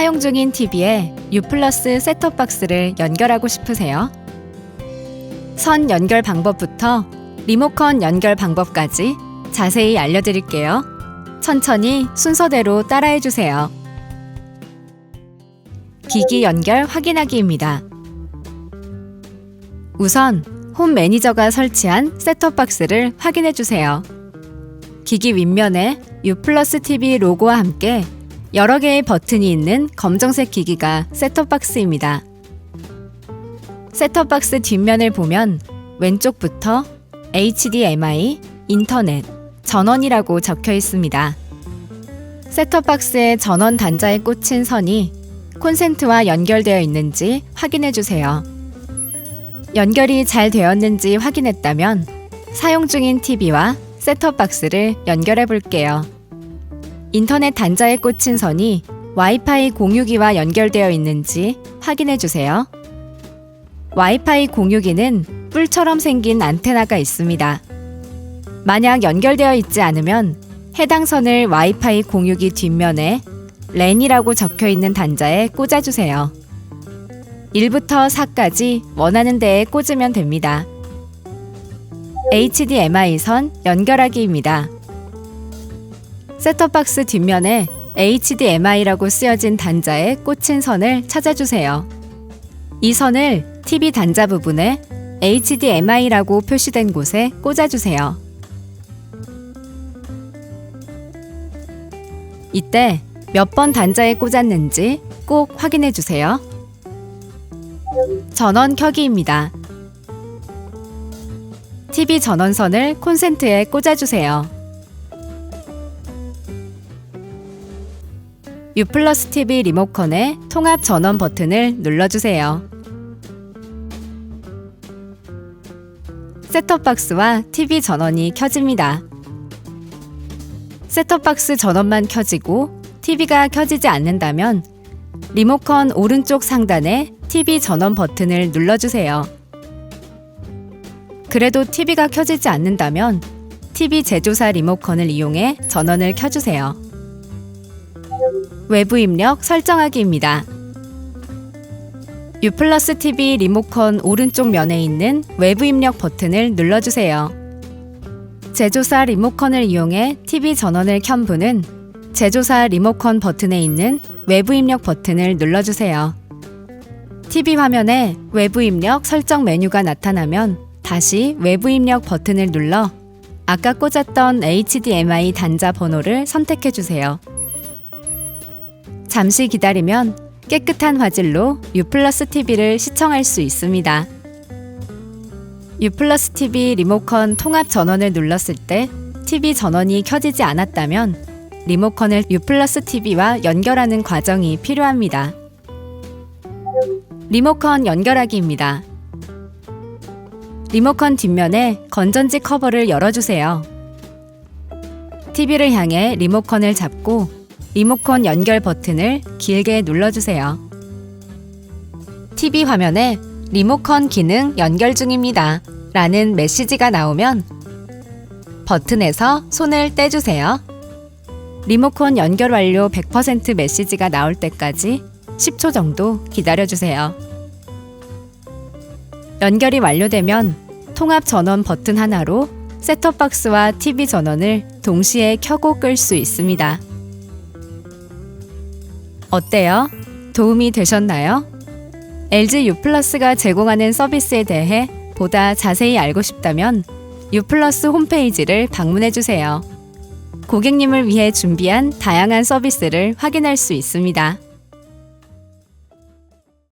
사용 중인 TV에 U 플러스 셋톱 박스를 연결하고 싶으세요? 선 연결 방법부터 리모컨 연결 방법까지 자세히 알려드릴게요. 천천히 순서대로 따라해 주세요. 기기 연결 확인하기입니다. 우선 홈 매니저가 설치한 셋톱 박스를 확인해 주세요. 기기 윗면에 U 플러스 TV 로고와 함께 여러 개의 버튼이 있는 검정색 기기가 셋톱박스입니다. 셋톱박스 뒷면을 보면 왼쪽부터 HDMI, 인터넷, 전원이라고 적혀 있습니다. 셋톱박스의 전원 단자에 꽂힌 선이 콘센트와 연결되어 있는지 확인해 주세요. 연결이 잘 되었는지 확인했다면 사용 중인 TV와 셋톱박스를 연결해 볼게요. 인터넷 단자에 꽂힌 선이 와이파이 공유기와 연결되어 있는지 확인해 주세요. 와이파이 공유기는 뿔처럼 생긴 안테나가 있습니다. 만약 연결되어 있지 않으면 해당 선을 와이파이 공유기 뒷면에 랜이라고 적혀 있는 단자에 꽂아주세요. 1부터 4까지 원하는 데에 꽂으면 됩니다. HDMI 선 연결하기입니다. 셋톱박스 뒷면에 HDMI라고 쓰여진 단자에 꽂힌 선을 찾아주세요. 이 선을 TV 단자 부분에 HDMI라고 표시된 곳에 꽂아주세요. 이때 몇 번 단자에 꽂았는지 꼭 확인해 주세요. 전원 켜기입니다. TV 전원선을 콘센트에 꽂아주세요. U 플러스 TV 리모컨의 통합 전원 버튼을 눌러주세요. 셋톱박스와 TV 전원이 켜집니다. 셋톱박스 전원만 켜지고 TV가 켜지지 않는다면 리모컨 오른쪽 상단에 TV 전원 버튼을 눌러주세요. 그래도 TV가 켜지지 않는다면 TV 제조사 리모컨을 이용해 전원을 켜주세요. 외부 입력 설정하기입니다. U 플러스 TV 리모컨 오른쪽 면에 있는 외부 입력 버튼을 눌러주세요. 제조사 리모컨을 이용해 TV 전원을 켠 분은 제조사 리모컨 버튼에 있는 외부 입력 버튼을 눌러주세요. TV 화면에 외부 입력 설정 메뉴가 나타나면 다시 외부 입력 버튼을 눌러 아까 꽂았던 HDMI 단자 번호를 선택해 주세요. 잠시 기다리면 깨끗한 화질로 U 플러스 TV를 시청할 수 있습니다. U 플러스 TV 리모컨 통합 전원을 눌렀을 때 TV 전원이 켜지지 않았다면 리모컨을 U 플러스 TV와 연결하는 과정이 필요합니다. 리모컨 연결하기입니다. 리모컨 뒷면에 건전지 커버를 열어주세요. TV를 향해 리모컨을 잡고 리모컨 연결 버튼을 길게 눌러주세요. TV 화면에 리모컨 기능 연결 중입니다. 라는 메시지가 나오면 버튼에서 손을 떼주세요. 리모컨 연결 완료 100% 메시지가 나올 때까지 10초 정도 기다려주세요. 연결이 완료되면 통합 전원 버튼 하나로 셋톱박스와 TV 전원을 동시에 켜고 끌 수 있습니다. 어때요? 도움이 되셨나요? LG U 플러스가 제공하는 서비스에 대해 보다 자세히 알고 싶다면 U 홈페이지를 방문해 주세요. 고객님을 위해 준비한 다양한 서비스를 확인할 수 있습니다.